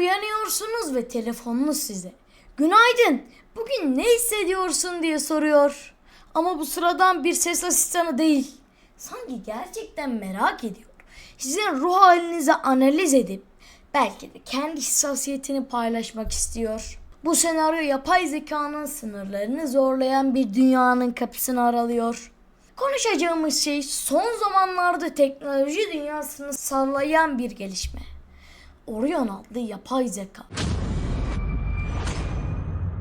uyanıyorsunuz ve telefonunuz size. Günaydın, bugün ne hissediyorsun diye soruyor. Ama bu sıradan bir ses asistanı değil. Sanki gerçekten merak ediyor. Sizin ruh halinizi analiz edip belki de kendi hassasiyetini paylaşmak istiyor. Bu senaryo yapay zekanın sınırlarını zorlayan bir dünyanın kapısını aralıyor. Konuşacağımız şey son zamanlarda teknoloji dünyasını sallayan bir gelişme. Orion adlı yapay zeka.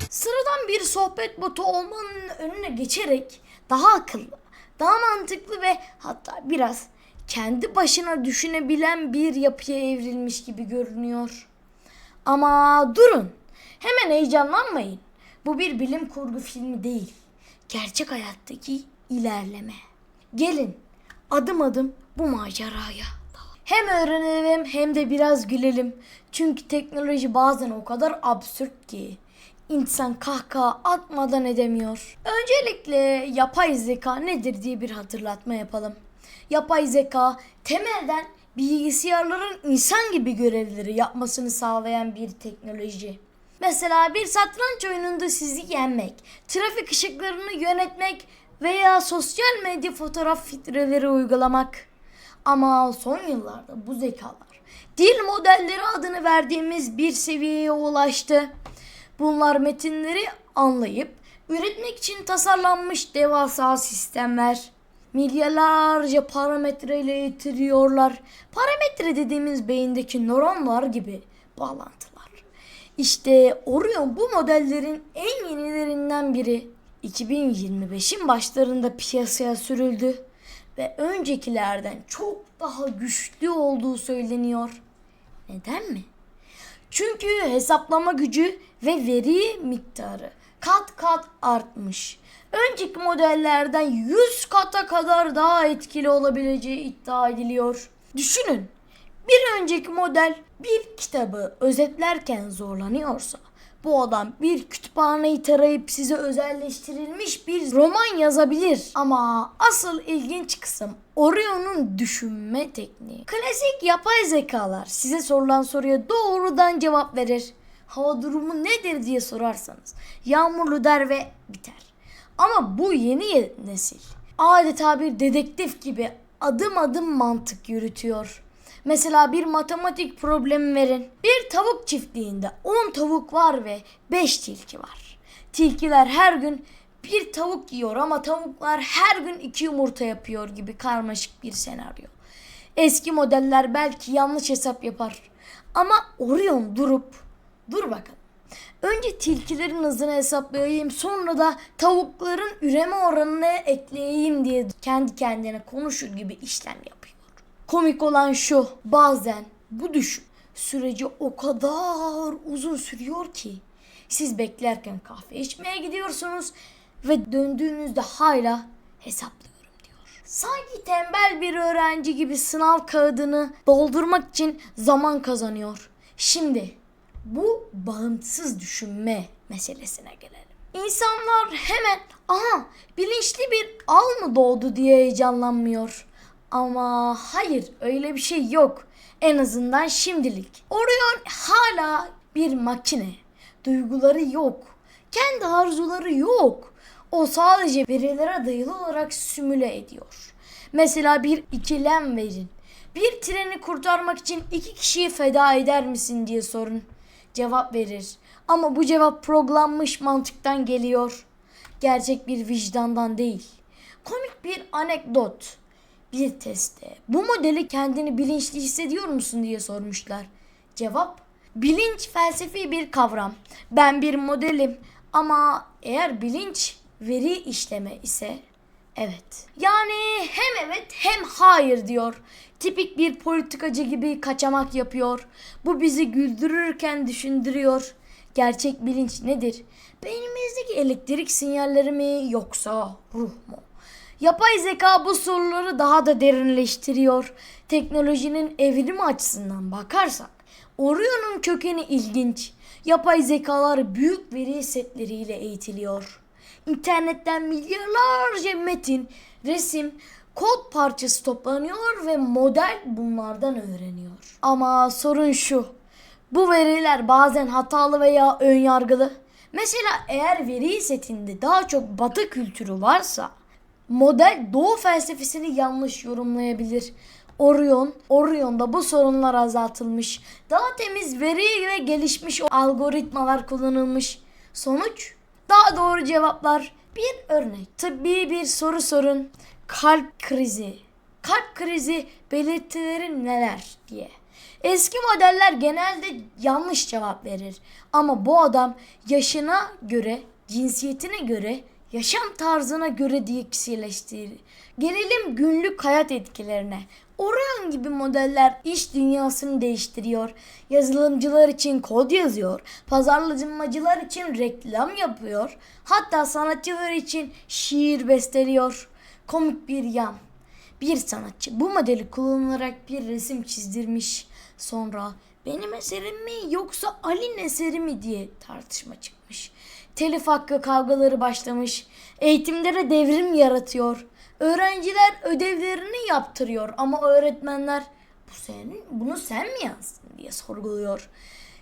Sıradan bir sohbet botu olmanın önüne geçerek daha akıllı, daha mantıklı ve hatta biraz kendi başına düşünebilen bir yapıya evrilmiş gibi görünüyor. Ama durun. Hemen heyecanlanmayın. Bu bir bilim kurgu filmi değil. Gerçek hayattaki ilerleme. Gelin adım adım bu maceraya. Hem öğrenelim hem de biraz gülelim. Çünkü teknoloji bazen o kadar absürt ki insan kahkaha atmadan edemiyor. Öncelikle yapay zeka nedir diye bir hatırlatma yapalım. Yapay zeka temelden bilgisayarların insan gibi görevleri yapmasını sağlayan bir teknoloji. Mesela bir satranç oyununda sizi yenmek, trafik ışıklarını yönetmek veya sosyal medya fotoğraf filtreleri uygulamak. Ama son yıllarda bu zekalar dil modelleri adını verdiğimiz bir seviyeye ulaştı. Bunlar metinleri anlayıp üretmek için tasarlanmış devasa sistemler. Milyarlarca parametreyle yitiriyorlar. Parametre dediğimiz beyindeki nöronlar gibi bağlantılar. İşte Orion bu modellerin en yenilerinden biri. 2025'in başlarında piyasaya sürüldü ve öncekilerden çok daha güçlü olduğu söyleniyor. Neden mi? Çünkü hesaplama gücü ve veri miktarı kat kat artmış. Önceki modellerden 100 kata kadar daha etkili olabileceği iddia ediliyor. Düşünün. Bir önceki model bir kitabı özetlerken zorlanıyorsa bu adam bir kütüphaneyi tarayıp size özelleştirilmiş bir roman yazabilir. Ama asıl ilginç kısım Orion'un düşünme tekniği. Klasik yapay zekalar size sorulan soruya doğrudan cevap verir. Hava durumu nedir diye sorarsanız yağmurlu der ve biter. Ama bu yeni nesil adeta bir dedektif gibi adım adım mantık yürütüyor. Mesela bir matematik problemi verin. Bir tavuk çiftliğinde 10 tavuk var ve 5 tilki var. Tilkiler her gün bir tavuk yiyor ama tavuklar her gün iki yumurta yapıyor gibi karmaşık bir senaryo. Eski modeller belki yanlış hesap yapar. Ama Orion durup dur bakalım. Önce tilkilerin hızını hesaplayayım sonra da tavukların üreme oranını ekleyeyim diye kendi kendine konuşur gibi işlem yapıyor. Komik olan şu bazen bu düşün süreci o kadar uzun sürüyor ki siz beklerken kahve içmeye gidiyorsunuz ve döndüğünüzde hala hesaplıyorum diyor. Sanki tembel bir öğrenci gibi sınav kağıdını doldurmak için zaman kazanıyor. Şimdi bu bağımsız düşünme meselesine gelelim. İnsanlar hemen aha bilinçli bir al mı doğdu diye heyecanlanmıyor. Ama hayır öyle bir şey yok. En azından şimdilik. Orion hala bir makine. Duyguları yok. Kendi arzuları yok. O sadece verilere dayalı olarak simüle ediyor. Mesela bir ikilem verin. Bir treni kurtarmak için iki kişiyi feda eder misin diye sorun. Cevap verir. Ama bu cevap programlanmış mantıktan geliyor. Gerçek bir vicdandan değil. Komik bir anekdot bir testte bu modeli kendini bilinçli hissediyor musun diye sormuşlar. Cevap bilinç felsefi bir kavram. Ben bir modelim ama eğer bilinç veri işleme ise evet. Yani hem evet hem hayır diyor. Tipik bir politikacı gibi kaçamak yapıyor. Bu bizi güldürürken düşündürüyor. Gerçek bilinç nedir? Beynimizdeki elektrik sinyalleri mi yoksa ruh mu? Yapay zeka bu soruları daha da derinleştiriyor. Teknolojinin evrimi açısından bakarsak Orion'un kökeni ilginç. Yapay zekalar büyük veri setleriyle eğitiliyor. İnternetten milyarlarca metin, resim, kod parçası toplanıyor ve model bunlardan öğreniyor. Ama sorun şu. Bu veriler bazen hatalı veya önyargılı. Mesela eğer veri setinde daha çok batı kültürü varsa model doğu felsefesini yanlış yorumlayabilir. Orion, Orion'da bu sorunlar azaltılmış. Daha temiz veri ve gelişmiş algoritmalar kullanılmış. Sonuç daha doğru cevaplar. Bir örnek. Tıbbi bir soru sorun. Kalp krizi. Kalp krizi belirtileri neler diye. Eski modeller genelde yanlış cevap verir. Ama bu adam yaşına göre, cinsiyetine göre, yaşam tarzına göre diye kişileştirir. Gelelim günlük hayat etkilerine. Orion gibi modeller iş dünyasını değiştiriyor. Yazılımcılar için kod yazıyor. Pazarlamacılar için reklam yapıyor. Hatta sanatçılar için şiir besteliyor. Komik bir yan. Bir sanatçı bu modeli kullanarak bir resim çizdirmiş. Sonra benim eserim mi yoksa Ali'nin eseri mi diye tartışma çıkmış. Telif hakkı kavgaları başlamış. Eğitimlere devrim yaratıyor. Öğrenciler ödevlerini yaptırıyor ama öğretmenler bu senin bunu sen mi yazdın diye sorguluyor.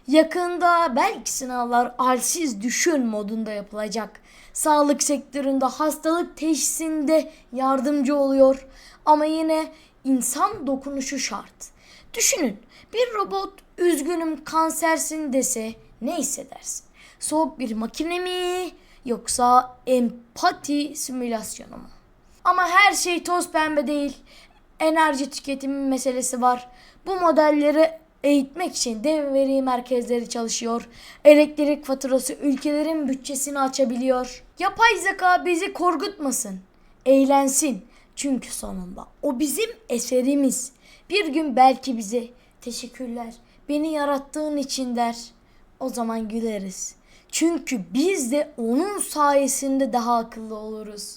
Yakında belki sınavlar halsiz düşün modunda yapılacak. Sağlık sektöründe hastalık teşhisinde yardımcı oluyor. Ama yine insan dokunuşu şart. Düşünün bir robot üzgünüm kansersin dese ne hissedersin? Soğuk bir makine mi yoksa empati simülasyonu mu? Ama her şey toz pembe değil. Enerji tüketimi meselesi var. Bu modelleri eğitmek için dev veri merkezleri çalışıyor. Elektrik faturası ülkelerin bütçesini açabiliyor. Yapay zeka bizi korkutmasın. Eğlensin. Çünkü sonunda o bizim eserimiz. Bir gün belki bize teşekkürler beni yarattığın için der. O zaman güleriz. Çünkü biz de onun sayesinde daha akıllı oluruz.